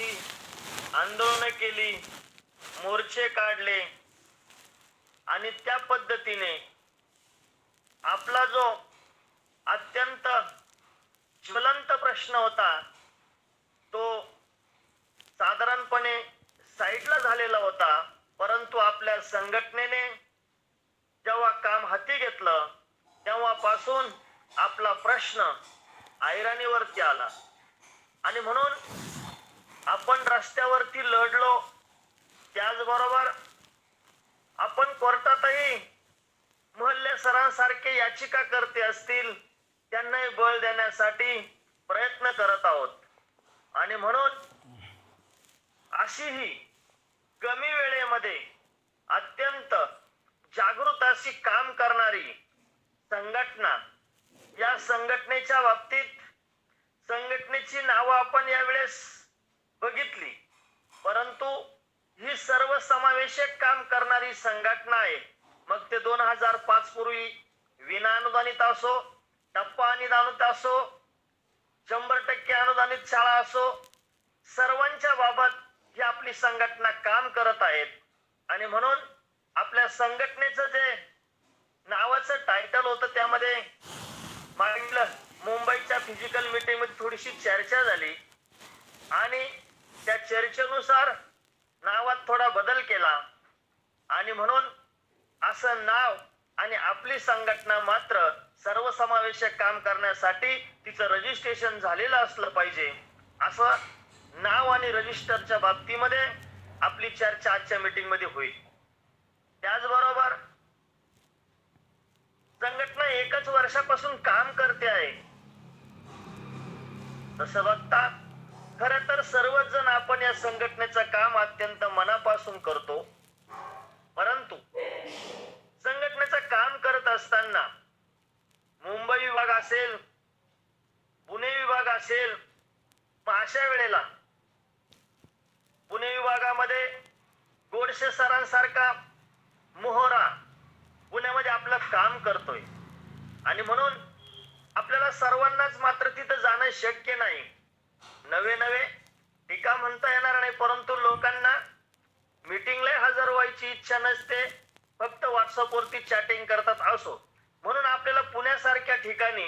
दिवशी आंदोलन केली मोर्चे काढले आणि त्या पद्धतीने आपला जो अत्यंत ज्वलंत प्रश्न होता तो साधारणपणे साईडला झालेला होता. परंतु आपल्या संघटनेने जेव्हा काम हाती घेतलं तेव्हापासून आपला प्रश्न ऐराणीवरती आला. आणि म्हणून आपण रस्त्यावरती लढलो. त्याचबरोबर आपण कोर्टातही मोहल्ले सरांसारखे याचिका करते असतील त्यांनाही बळ देण्यासाठी प्रयत्न करत आहोत. आणि म्हणून अशी ही कमी वेळेमध्ये अत्यंत जागृत अशी काम करणारी संघटना या संघटनेच्या बाबतीत संघटनेची नावं आपण यावेळेस बघितली. परंतु ही सर्वसमावेशक काम करणारी संघटना आहे. मग ते दोन हजार पाच पूर्वी विना अनुदानित असो टप्पा अनुदानित असो शंभर टक्के अनुदानित शाळा असो सर्वांच्या बाबत ही आपली संघटना काम करत आहेत. आणि म्हणून आपल्या संघटनेचं जे नावाचं टायटल होतं त्यामध्ये मागील मुंबईच्या फिजिकल मीटिंगमध्ये थोडीशी चर्चा झाली. आणि त्या चर्चेनुसार नावात थोडा बदल केला. आणि म्हणून असं नाव आणि आपली संघटना मात्र सर्वसमावेशक काम करण्यासाठी तिचं रजिस्ट्रेशन झालेलं असलं पाहिजे. असं नाव आणि रजिस्टरच्या बाबतीमध्ये आपली चर्चा आजच्या मीटिंगमध्ये होईल. त्याचबरोबर संघटना एकच वर्षापासून काम करते आहे. तसं बघता खर तर सर्वच जण आपण या संघटनेचं काम अत्यंत मनापासून करतो. परंतु संघटनेचं काम करत असताना मुंबई विभाग असेल पुणे विभाग असेल अशा वेळेला पुणे विभागामध्ये गोडशे सरांसारखा मोहरा पुण्यामध्ये आपलं काम करतोय. आणि म्हणून आपल्याला सर्वांनाच मात्र तिथं जाणं शक्य नाही. नवे नवे टीका म्हणता येणार नाही परंतु लोकांना मीटिंगला हजर व्हायची इच्छा नसते. फक्त व्हॉट्सअप वरती चॅटिंग करतात असो. म्हणून आपल्याला पुण्यासारख्या ठिकाणी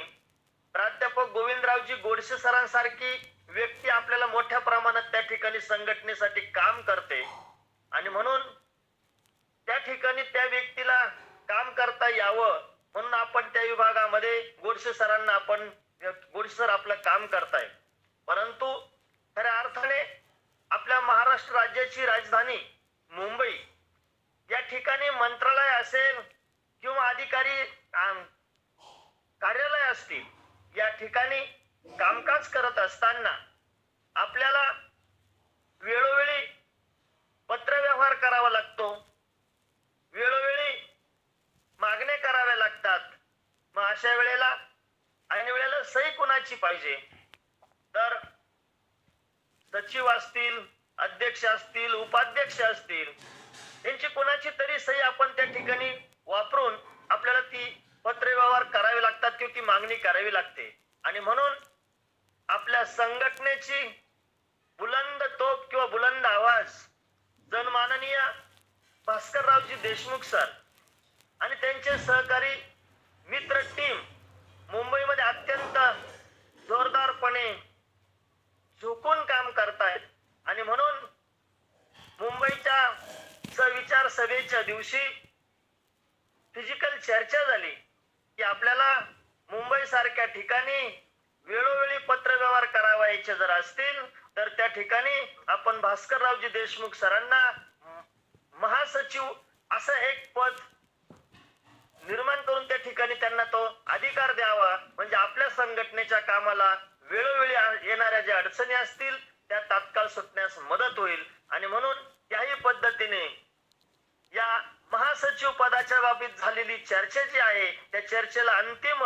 प्राध्यापक गोविंदरावजी गोडसे सरांसारखी व्यक्ती आपल्याला मोठ्या प्रमाणात त्या ठिकाणी संघटनेसाठी काम करते. आणि म्हणून त्या ठिकाणी त्या व्यक्तीला काम करता यावं. म्हणून आपण त्या विभागामध्ये गोडसे सरांना आपण गोडसे सर आपलं काम करताय. परंतु खऱ्या अर्थाने आपल्या महाराष्ट्र राज्याची राजधानी मुंबई या ठिकाणी मंत्रालय असेल किंवा अधिकारी कार्यालय असतील या ठिकाणी कामकाज करत असताना आपल्याला वेळोवेळी पत्रव्यवहार करावा लागतो. वेळोवेळी मागण्या कराव्या लागतात. मग अशा वेळेला ऐन वेळेला सही कोणाची पाहिजे? तर सचिव असतील अध्यक्ष असतील उपाध्यक्ष असतील यांची कोणाची तरी सही आपण त्या ठिकाणी वापरून आपल्याला ती पत्रव्यवहार करावे लागतात किंवा ती मागणी करावी लागते. आणि म्हणून आपल्या संघटनेची बुलंद तोप किंवा बुलंद आवाज जनमाननीय भास्कररावजी देशमुख सर आणि त्यांचे सहकारी मित्र टीम मुंबईमध्ये अत्यंत जोरदारपणे झोकून काम करतायत आणि म्हणून मुंबईच्या सविचार सभेच्या दिवशी फिजिकल चर्चा झाली की आपल्याला मुंबई सारख्या ठिकाणी वेळोवेळी पत्रव्यवहार करावायचे जर असतील तर त्या ठिकाणी आपण भास्कररावजी देशमुख सरांना महासचिव असं एक पद निर्माण करून त्या ठिकाणी त्यांना तो अधिकार द्यावा. म्हणजे आपल्या संघटनेच्या कामाला वेळोवेळी येणाऱ्या ज्या अडचणी असतील त्या तात्काळ सुटण्यास मदत होईल. आणि म्हणून त्याही पद्धतीने या महासचिव पदाच्या बाबतीत झालेली चर्चा जी आहे त्या चर्चेला अंतिम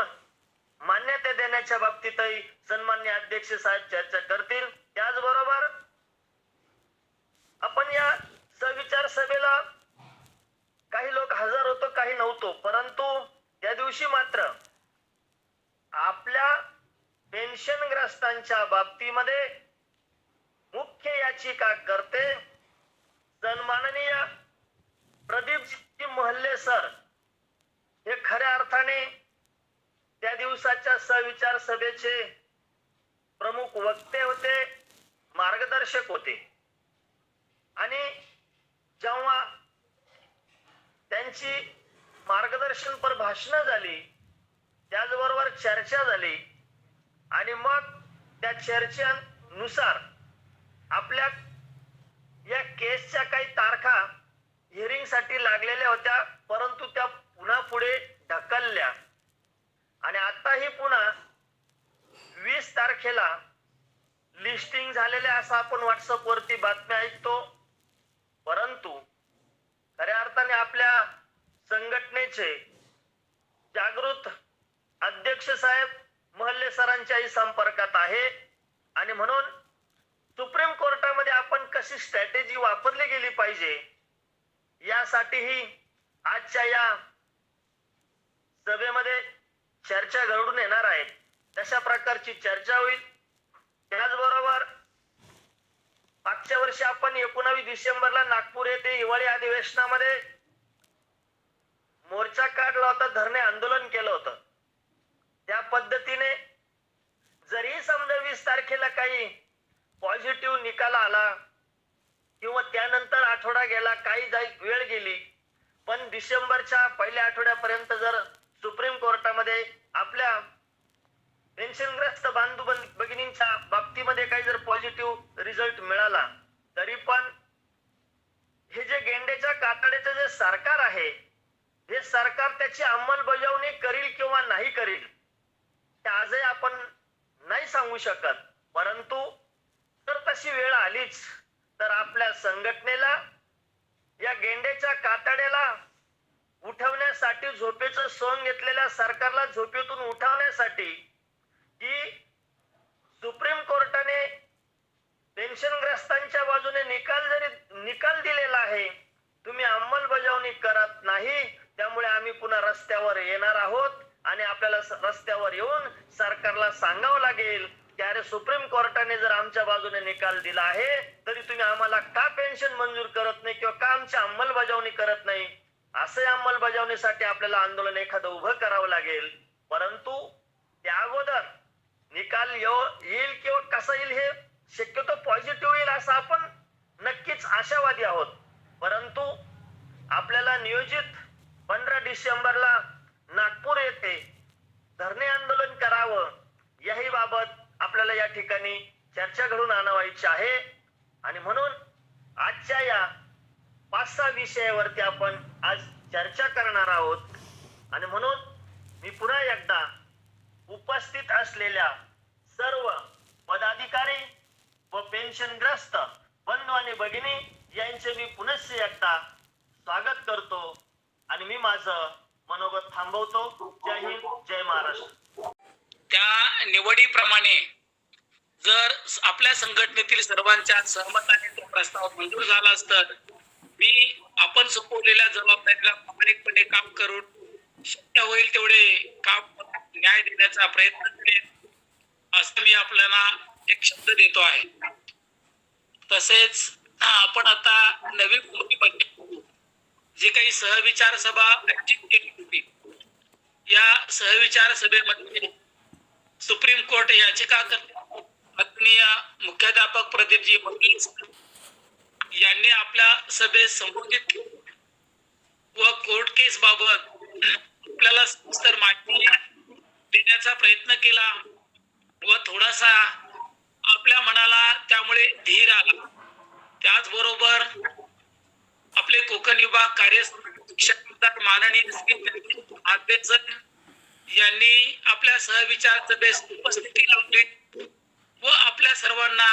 मान्यता देण्याच्या बाबतीतही सन्मान्य अध्यक्ष साहेब चर्चा करतील. त्याचबरोबर आपण या सविचार सभेला काही लोक हजर होतो काही नव्हतो. परंतु त्या दिवशी मात्र आपल्या पेन्शनग्रस्तांच्या बाबतीमध्ये मुख्य याचिका करते. सन्माननीय मोहल्ले सर. हे खऱ्या अर्थाने त्या दिवसाच्या सविचार सभेचे प्रमुख वक्ते होते मार्गदर्शक होते. आणि जेव्हा त्यांची मार्गदर्शनपर भाषणं झाली त्याचबरोबर चर्चा झाली आणि मग त्या चर्चेनुसार आपल्या या केसच्या काही तारखा हिअरिंगसाठी लागलेल्या होत्या परंतु त्या पुन्हा पुढे ढकलल्या. आणि आताही पुन्हा वीस तारखेला लिस्टिंग झालेल्या असं आपण व्हॉट्सअप वरती बातम्या ऐकतो. परंतु खऱ्या अर्थाने आपल्या संघटनेचे जागृत अध्यक्ष साहेब महल्ले सरांच्याही संपर्कात आहे. आणि म्हणून सुप्रीम कोर्टामध्ये आपण कशी स्ट्रॅटेजी वापरली गेली पाहिजे यासाठीही आजच्या या सभेमध्ये चर्चा घडून येणार आहेत तशा प्रकारची चर्चा होईल. त्याचबरोबर मागच्या वर्षी आपण एकोणावीस डिसेंबरला नागपूर येथे हिवाळी अधिवेशनामध्ये मोर्चा काढला होता धरणे आंदोलन केलं होतं. त्या पद्धतीने जरी समजा वीस तारखेला काही पॉझिटिव्ह निकाल आला किंवा त्यानंतर आठवडा गेला काही जाई वेळ गेली. पण डिसेंबरच्या पहिल्या आठवड्यापर्यंत जर सुप्रीम कोर्टामध्ये आपल्या पेन्शनग्रस्त बांधू भगिनींच्या बाबतीमध्ये काही जर पॉझिटिव्ह रिझल्ट मिळाला तरी पण हे जे गेंड्याच्या कातड्याचं जे सरकार आहे हे सरकार त्याची अंमलबजावणी करील किंवा नाही करील ते आजही आपण नाही सांगू शकत. परंतु तर तशी वेळ आलीच तर आपल्या संघटनेला या गेंड्याच्या कातड्याला उठवण्यासाठी झोपेचं सोंग घेतलेल्या सरकारला झोपेतून उठवण्यासाठी की सुप्रीम कोर्टाने पेन्शनग्रस्तांच्या बाजूने निकाल जरी निकाल दिलेला आहे तुम्ही अंमलबजावणी करत नाही त्यामुळे आम्ही पुन्हा रस्त्यावर येणार आहोत आणि आपल्याला रस्त्यावर येऊन सरकारला सांगावं लागेल. की अरे सुप्रीम कोर्टाने जर आमच्या बाजूने निकाल दिला आहे तरी तुम्ही आम्हाला का पेन्शन मंजूर करत नाही किंवा का आमची अंमलबजावणी करत नाही? असं अंमलबजावणीसाठी आपल्याला आंदोलन एखादं उभं करावं लागेल. परंतु त्या अगोदर निकाल येईल किंवा कसा येईल हे शक्यतो पॉझिटिव्ह येईल असं आपण नक्कीच आशावादी आहोत. परंतु आपल्याला नियोजित पंधरा डिसेंबरला नागपूर येथे धरणे आंदोलन करावं याही बाबत आपल्याला या ठिकाणी चर्चा घडून आणावायची आहे. आणि म्हणून आजच्या या पाच सहा विषयावरती आपण आज चर्चा करणार आहोत. आणि म्हणून मी पुन्हा एकदा उपस्थित असलेल्या सर्व पदाधिकारी व पेन्शनग्रस्त बंधू आणि भगिनी यांचे मी पुनश्च एकदा स्वागत करतो. आणि मी माझं मनोगत थांबवतो. जय हिंद जय महाराष्ट्र. त्या निवडीप्रमाणे जर आपल्या संघटनेतील सर्वांच्या सहमताने तो प्रस्ताव मंजूर झाला असता मी आपण सोपवलेल्या जबाबदारीला प्रामाणिकपणे काम करून शक्य होईल तेवढे काम न्याय देण्याचा प्रयत्न करेन असं मी आपल्याला एक शब्द देतो आहे. तसेच आपण आता नवीन कृतीमध्ये जी काही सहविचार सभा आयोजित केली होती. या सहविचार सभेमध्ये सुप्रीम कोर्ट याचिकाकर्ते आत्मीय मुख्याध्यापक प्रदीपजी वकील यांनी आपल्या सभेत संबोधित व कोर्ट केस बाबत आपल्याला सविस्तर माहिती देण्याचा प्रयत्न केला व थोडासा आपल्या मनाला त्यामुळे धीर आला. त्याचबरोबर आपले कोकण विभाग कार्य माननीय श्री आंबेडकर यांनी आपल्या सहविचार सभेस उपस्थिती लावली. व आपल्या सर्वांना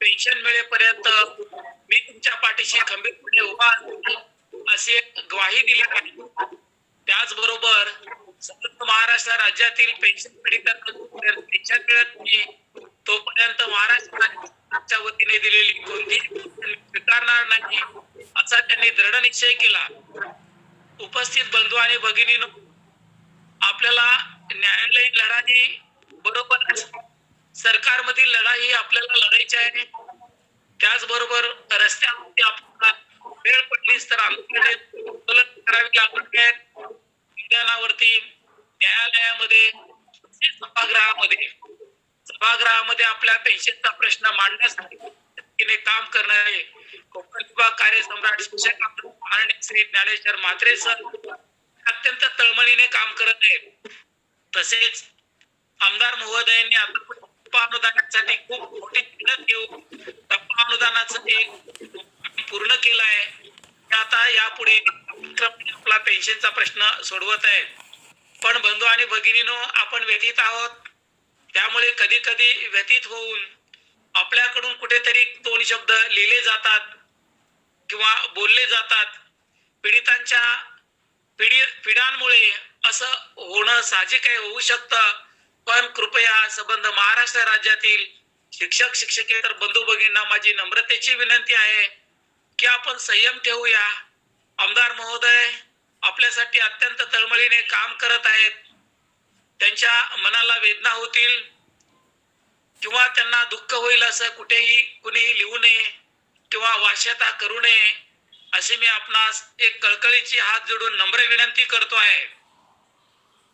पेन्शन मिळेपर्यंत मी तुमच्या पाठीशी खंबीरपणे उभा असे अशी ग्वाही दिली आहे. त्याचबरोबर महाराष्ट्र राज्यातील पेन्शन पेन्शन मिळत नाही तोपर्यंत महाराष्ट्राच्या वतीने दिलेली कोणतीही स्वीकारणार नाही असा त्यांनी दृढ निश्चय केला. उपस्थित बंधू आणि भगिनी आपल्याला न्यायालयीन लढा सरकारमधील लढाई आपल्याला लढायची आहे. त्याचबरोबर रस्त्यावरती आपल्याला वेळ पडलीच तर आमच्याकडे करावी लागत आहेत. विधानावरती न्यायालयामध्ये सभागृहामध्ये. सभागृहामध्ये आपल्या पेन्शनचा प्रश्न मांडण्यासाठी काम करणारे कोकण विभाग कार्यसम्राट शिक्षक श्री ज्ञानेश्वर म्हात्रे सर अत्यंत तळमळीने काम करत आहेत. तसेच आमदार महोदयांनी आता टप्पा अनुदानासाठी खूप मोठी मेहनत घेऊन टप्पा अनुदानाचं एक पूर्ण केलं आहे. आता यापुढे आपला पेन्शनचा प्रश्न सोडवत आहे. पण बंधू आणि भगिनीनो आपण व्यथित आहोत. त्यामुळे कधी कधी व्यथित होऊन आपल्याकडून कुठेतरी दोन शब्द लिहिले जातात किंवा बोलले जातात. पीडितांच्या पिढी पिढ्यांमुळे असं होणं साहजिक आहे होऊ शकतं. पण कृपया संबंध महाराष्ट्र राज्यातील शिक्षक शिक्षकेतर बंधू भगिनींना माझी नम्रतेची विनंती आहे की आपण संयम ठेवूया. आमदार महोदय आपल्यासाठी अत्यंत तळमळीने काम करत आहेत. त्यांच्या मनाला वेदना होतील किंवा त्यांना दुःख होईल असं कुठेही कुणीही लिहू नये किंवा वाश्यता करू नये अशी मी आपणास एक कळकळीची हात जोडून नम्र विनंती करतो आहे.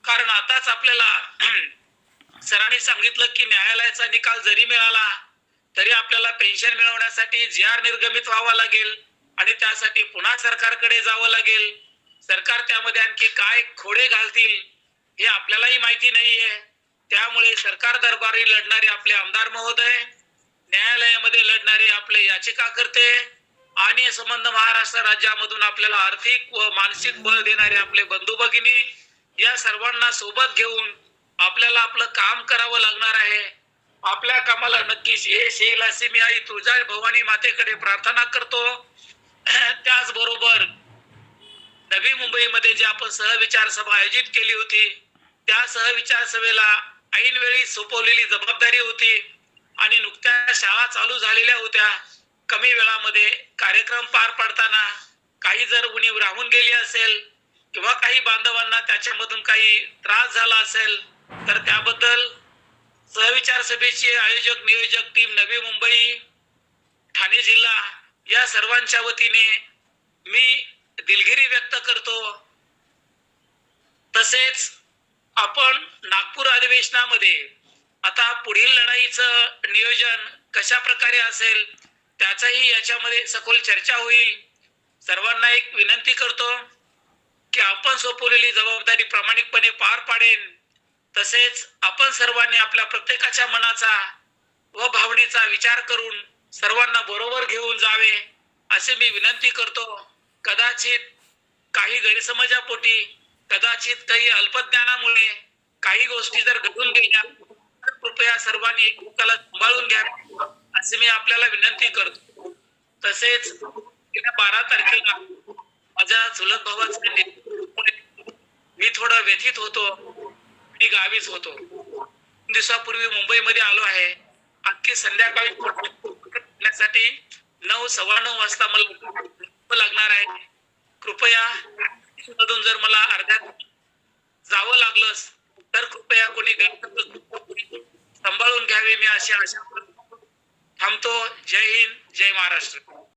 कारण आताच आपल्याला सरांनी सांगितलं की न्यायालयाचा निकाल जरी मिळाला तरी आपल्याला पेन्शन मिळवण्यासाठी जी आर निर्गमित व्हावा लागेल आणि त्यासाठी पुन्हा सरकारकडे जावं लागेल. सरकार त्यामध्ये आणखी काय खोडे घालतील हे आपल्यालाही माहिती नाहीये. त्यामुळे सरकार दरबारी लढणारे आपले आमदार महोदय न्यायालयामध्ये लढणारे आपले याचिकाकर्ते आणि संबंध महाराष्ट्र राज्यामधून आपल्याला आर्थिक व मानसिक बळ देणारे आपले बंधू भगिनी या सर्वांना सोबत घेऊन आपल्याला आपलं काम करावं लागणार आहे. आपल्या कामाला नक्कीच यश येईल असे मी आई तुझ्या भवानी मातेकडे प्रार्थना करतो. त्याचबरोबर नवी मुंबईमध्ये जी आपण सहविचार सभा आयोजित केली होती त्या सहविचार सभेला ऐनवेळी सोपवलेली जबाबदारी होती आणि नुकत्या शाळा चालू झालेल्या होत्या. कमी वेळामध्ये कार्यक्रम पार पाडताना काही जर उणीव राहून गेली असेल किंवा काही बांधवांना त्याच्यामधून काही त्रास झाला असेल तर त्याबद्दल सहविचार सभेचे आयोजक नियोजक टीम नवी मुंबई ठाणे जिल्हा या सर्वांच्या वतीने मी दिलगिरी व्यक्त करतो. तसेच आपण नागपूर अधिवेशनामध्ये आता पुढील लढाईचं नियोजन कशा प्रकारे असेल त्याचाही याच्यामध्ये सखोल चर्चा होईल. सर्वांना एक विनंती करतो की आपण सोपवलेली जबाबदारी प्रामाणिकपणे पार पाडेन. तसेच आपण सर्वांनी आपल्या प्रत्येकाच्या मनाचा व भावनेचा विचार करून सर्वांना बरोबर घेऊन जावे असे मी विनंती करतो. कदाचित काही गैरसमजापोटी कदाचित काही अल्पज्ञानामुळे काही गोष्टी जर घडून गेल्या तर कृपया सर्वांनी एकमेकाला सांभाळून घ्या असे मी आपल्याला विनंती करतो. तसेच गेल्या बारा तारखेला माझ्या चुलत भावाचे मी थोडा व्यथित होतो. मी गावीच होतो. दिवसापूर्वी मुंबईमध्ये आलो आहे. अख्खी संध्याकाळी करण्यासाठी नऊ सव्वा नऊ वाजता मला लागणार आहे. कृपया मधून जर मला अर्ध्या जावं लागलंच तर कृपया कोणी सांभाळून घ्यावे मी अशी आशा थांबतो. जय हिंद जय महाराष्ट्र.